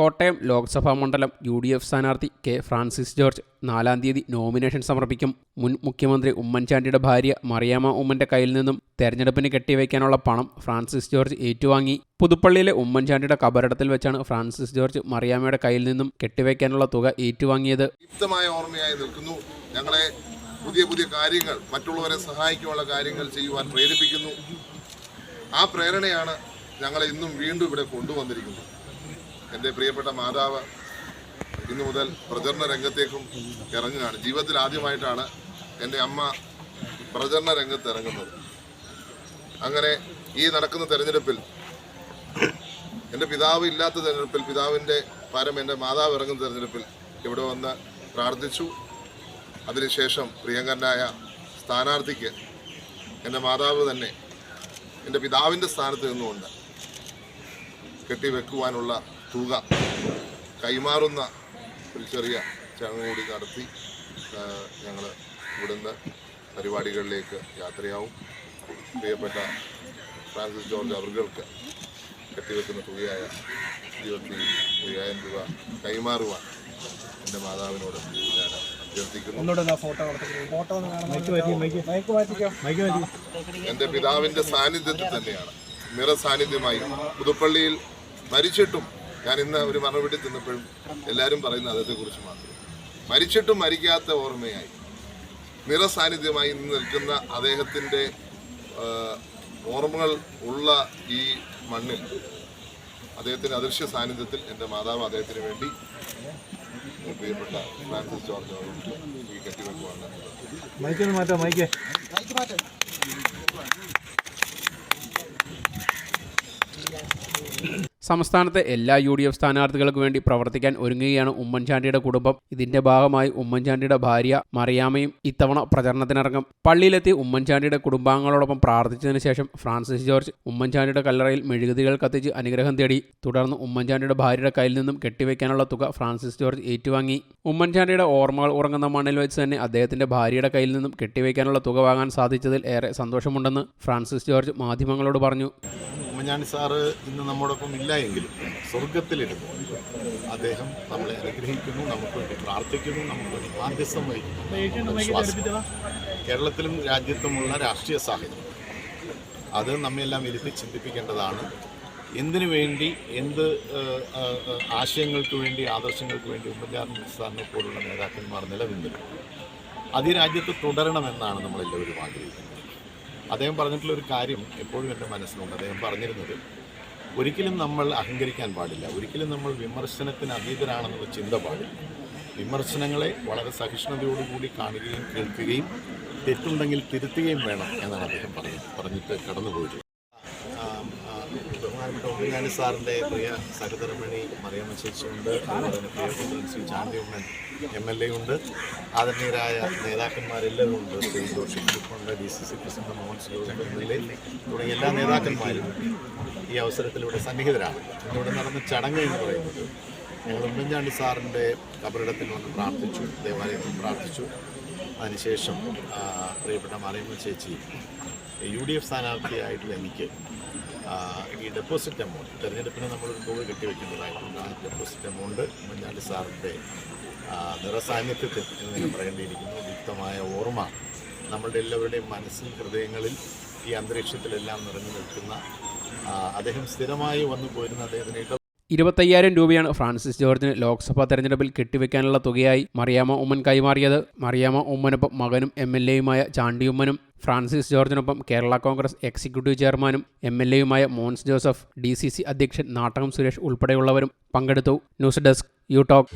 കോട്ടയം ലോക്സഭാ മണ്ഡലം U D F സ്ഥാനാർത്ഥി K Francis George നാലാം തീയതി നോമിനേഷൻ സമർപ്പിക്കും. മുൻ മുഖ്യമന്ത്രി ഉമ്മൻചാണ്ടിയുടെ ഭാര്യ മറിയാമ ഉമ്മന്റെ കയ്യിൽ നിന്നും തെരഞ്ഞെടുപ്പിന് കെട്ടിവയ്ക്കാനുള്ള പണം ഫ്രാൻസിസ് ജോർജ് ഏറ്റുവാങ്ങി. പുതുപ്പള്ളിയിലെ ഉമ്മൻചാണ്ടിയുടെ കബറിടത്തിൽ വെച്ചാണ് ഫ്രാൻസിസ് ജോർജ് മറിയാമയുടെ കയ്യിൽ നിന്നും കെട്ടിവയ്ക്കാനുള്ള തുക ഏറ്റുവാങ്ങിയത്. ഓർമ്മയായി നിൽക്കുന്നു. ഞങ്ങളെ പുതിയ പുതിയ കാര്യങ്ങൾ മറ്റുള്ളവരെ സഹായിക്കാനുള്ള കാര്യങ്ങൾ ചെയ്യുവാൻ പ്രേരിപ്പിക്കുന്നു. ആ പ്രേരണയാണ് ഞങ്ങളെ ഇന്നും വീണ്ടും ഇവിടെ കൊണ്ടുവന്നിരിക്കുന്നത്. എന്റെ പ്രിയപ്പെട്ട മാതാവ് ഇന്നു മുതൽ പ്രചരണ രംഗത്തേക്കും ഇറങ്ങുകയാണ്. ജീവിതത്തിൽ ആദ്യമായിട്ടാണ് എന്റെ അമ്മ പ്രചരണ രംഗത്ത് ഇറങ്ങുന്നത്. അങ്ങനെ ഈ നടക്കുന്ന തെരഞ്ഞെടുപ്പിൽ എന്റെ പിതാവ് ഇല്ലാത്ത തെരഞ്ഞെടുപ്പിൽ പിതാവിന്റെ പരം എന്റെ മാതാവ് ഇറങ്ങുന്ന തെരഞ്ഞെടുപ്പിൽ ഇവിടെ വന്ന് പ്രാർത്ഥിച്ചു. അതിനുശേഷം പ്രിയങ്കരനായ സ്ഥാനാർത്ഥിക്ക് എന്റെ മാതാവ് തന്നെ എന്റെ പിതാവിന്റെ സ്ഥാനത്ത് നിന്നുകൊണ്ട് കെട്ടിവെക്കുവാനുള്ള തുക കൈമാറുന്ന ഒരു ചെറിയ ചടങ്ങ് കൂടി നടത്തി ഞങ്ങൾ ഇവിടുന്ന് പരിപാടികളിലേക്ക് യാത്രയാവും. പ്രിയപ്പെട്ട ഫ്രാൻസിസ് ജോർജ് അവർക്ക് കെട്ടിവെക്കുന്ന തുകയായ ഇരുപത്തി അയ്യായിരം രൂപ കൈമാറുവാൻ എന്റെ മാതാവിനോട് ഞാൻ അഭ്യർത്ഥിക്കുന്നു. എന്റെ പിതാവിന്റെ സാന്നിധ്യത്തിൽ തന്നെയാണ്. നിറസാന്നിധ്യമായി പുതുപ്പള്ളിയിൽ മരിച്ചിട്ടും ഞാൻ ഇന്ന് ഒരു മറുപടി ചെന്നപ്പോഴും എല്ലാവരും പറയുന്ന കുറിച്ച് മാത്രം. മരിച്ചിട്ടും മരിക്കാത്ത ഓർമ്മയായി. നിറസാന്നിധ്യമായി ഇന്ന് നിൽക്കുന്ന അദ്ദേഹത്തിന്റെ ഓർമ്മകൾ ഉള്ള ഈ മണ്ണിൽ അദ്ദേഹത്തിന്റെ അദൃശ്യ സാന്നിധ്യത്തിൽ എന്റെ മാതാവ് അദ്ദേഹത്തിന് വേണ്ടി പ്രിയപ്പെട്ട ഫ്രാൻസിസ് ജോർജ് അവർക്ക് ഈ കെട്ടിവെക്കുവാണ്. മൈക്ക്. ഒന്ന് മാറ്റാം. മൈക്ക് സംസ്ഥാനത്തെ എല്ലാ യു ഡി എഫ് സ്ഥാനാർത്ഥികൾക്ക് വേണ്ടി പ്രവർത്തിക്കാൻ ഒരുങ്ങുകയാണ് ഉമ്മൻചാണ്ടിയുടെ കുടുംബം. ഇതിന്റെ ഭാഗമായി ഉമ്മൻചാണ്ടിയുടെ ഭാര്യ മറിയാമയും ഇത്തവണ പ്രചരണത്തിനിറങ്ങും. പള്ളിയിലെത്തി ഉമ്മൻചാണ്ടിയുടെ കുടുംബാംഗങ്ങളോടൊപ്പം പ്രാർത്ഥിച്ചതിന് ശേഷം ഫ്രാൻസിസ് ജോർജ് ഉമ്മൻചാണ്ടിയുടെ കല്ലറയിൽ മെഴുകുതിരികൾ കത്തിച്ച് അനുഗ്രഹം തേടി. തുടർന്ന് ഉമ്മൻചാണ്ടിയുടെ ഭാര്യയുടെ കയ്യിൽ നിന്നും കെട്ടിവെക്കാനുള്ള തുക ഫ്രാൻസിസ് ജോർജ് ഏറ്റുവാങ്ങി. ഉമ്മൻചാണ്ടിയുടെ ഓർമ്മകൾ ഉറങ്ങുന്ന മണ്ണിൽ വെച്ച് തന്നെ അദ്ദേഹത്തിന്റെ ഭാര്യയുടെ കയ്യിൽ നിന്നും കെട്ടിവെക്കാനുള്ള തുക വാങ്ങാൻ സാധിച്ചതിൽ ഏറെ സന്തോഷമുണ്ടെന്ന് ഫ്രാൻസിസ് ജോർജ് മാധ്യമങ്ങളോട് പറഞ്ഞു. ഉമ്മൻചാണ്ടി സാറ് ഇന്ന് നമ്മോടൊപ്പം ഇല്ല എങ്കിലും സ്വർഗത്തിലിരുന്നു അദ്ദേഹം നമ്മളെ അനുഗ്രഹിക്കുന്നു നമുക്ക് വേണ്ടി പ്രാർത്ഥിക്കുന്നു നമുക്ക് വേണ്ടി മാധ്യസ്ഥം വഹിക്കുന്നു. വിശ്വാസം. കേരളത്തിലും രാജ്യത്തുമുള്ള രാഷ്ട്രീയ സാഹചര്യം. അത് നമ്മെല്ലാം ഇരുത്തി ചിന്തിപ്പിക്കേണ്ടതാണ്. എന്തിനു വേണ്ടി എന്ത് ആശയങ്ങൾക്ക് വേണ്ടി ആദർശങ്ങൾക്ക് വേണ്ടി ഉമ്മൻചാണ്ടി സാറിനെ പോലുള്ള നേതാക്കന്മാർ നിലനിന്നിരുന്നു? അത് ഈ രാജ്യത്ത് തുടരണമെന്നാണ് നമ്മളെല്ലാവരും ആഗ്രഹിക്കുന്നത്. അദ്ദേഹം പറഞ്ഞിട്ടുള്ള ഒരു കാര്യം എപ്പോഴും എന്റെ മനസ്സിലുണ്ട്. അദ്ദേഹം പറഞ്ഞിരുന്നത് ഒരിക്കലും നമ്മൾ അഹങ്കരിക്കാൻ പാടില്ല. ഒരിക്കലും നമ്മൾ വിമർശനത്തിന് അതീതരാണെന്നുള്ള ചിന്ത പാടില്ല. വിമർശനങ്ങളെ വളരെ സഹിഷ്ണുതയോടുകൂടി കാണുകയും കേൾക്കുകയും തെറ്റുണ്ടെങ്കിൽ തിരുത്തുകയും വേണം എന്നാണ് അദ്ദേഹം പറഞ്ഞത് പറഞ്ഞിട്ട് കടന്നുപോയത്. ഉമ്മൻചാണ്ടി സാറിന്റെ പ്രിയ സഹോദരമണി മറിയമ്മ ചേച്ചിയുണ്ട് അതുപോലെ തന്നെ പ്രിയപുത്രൻ Shri Chandy Oommen M L A ഉണ്ട് ആദരണീയരായ നേതാക്കന്മാരെല്ലാവരും ഉണ്ട്. Shri Joshi ഗ്രൂപ്പുണ്ട് D C C president Mohan A തുടങ്ങിയ എല്ലാ നേതാക്കന്മാരും ഈ അവസരത്തിലൂടെ സന്നിഹിതരാണ്. ഇവിടെ നടന്ന ചടങ്ങ് എന്ന് പറയുന്നത് ഞങ്ങൾ ഉമ്മൻചാണ്ടി സാറിന്റെ കബറിടത്തിൽ വന്ന് പ്രാർത്ഥിച്ചു. ദേവാലയത്തിൽ പ്രാർത്ഥിച്ചു. അതിനുശേഷം പ്രിയപ്പെട്ട മറിയമ്മ ചേച്ചി യു ഡി എഫ് സ്ഥാനാർത്ഥിയായിട്ടുള്ള എനിക്ക് ഈ ഡെപ്പോസിറ്റ് എമൗണ്ട് തെരഞ്ഞെടുപ്പിന് നമ്മളൊരു തുക കെട്ടിവെക്കുന്നതായിട്ടുണ്ട് ആ ഡെപ്പോസിറ്റ് എമൗണ്ട് ഉമ്മൻചാണ്ടി സാറിന്റെ നിറസാന്നിധ്യത്തിൽ എന്ന് ഞാൻ പറയേണ്ടിയിരിക്കുന്നു. വ്യക്തമായ ഓർമ്മ നമ്മളുടെ എല്ലാവരുടെയും മനസ്സിൽ ഹൃദയങ്ങളിൽ ഈ അന്തരീക്ഷത്തിലെല്ലാം നിറഞ്ഞു നിൽക്കുന്ന അദ്ദേഹം സ്ഥിരമായി വന്നു പോരുന്ന അദ്ദേഹത്തിന് ഇരുപത്തയ്യായിരം രൂപയാണ് ഫ്രാൻസിസ് ജോർജിന് ലോക്സഭാ തെരഞ്ഞെടുപ്പിൽ കെട്ടിവെക്കാനുള്ള തുകയായി മറിയാമ്മ ഉമ്മൻ കൈമാറിയത്. മറിയാമ്മ ഉമ്മനൊപ്പം മകനും എം എൽ എയുമായ ചാണ്ടിയുമ്മനും ഫ്രാൻസിസ് ജോർജിനൊപ്പം കേരള കോൺഗ്രസ് എക്സിക്യൂട്ടീവ് ചെയർമാനും M L എയുമായ Mons Joseph D C C അധ്യക്ഷൻ നാട്ടകം സുരേഷ് ഉൾപ്പെടെയുള്ളവരും പങ്കെടുത്തു. News desk U talk.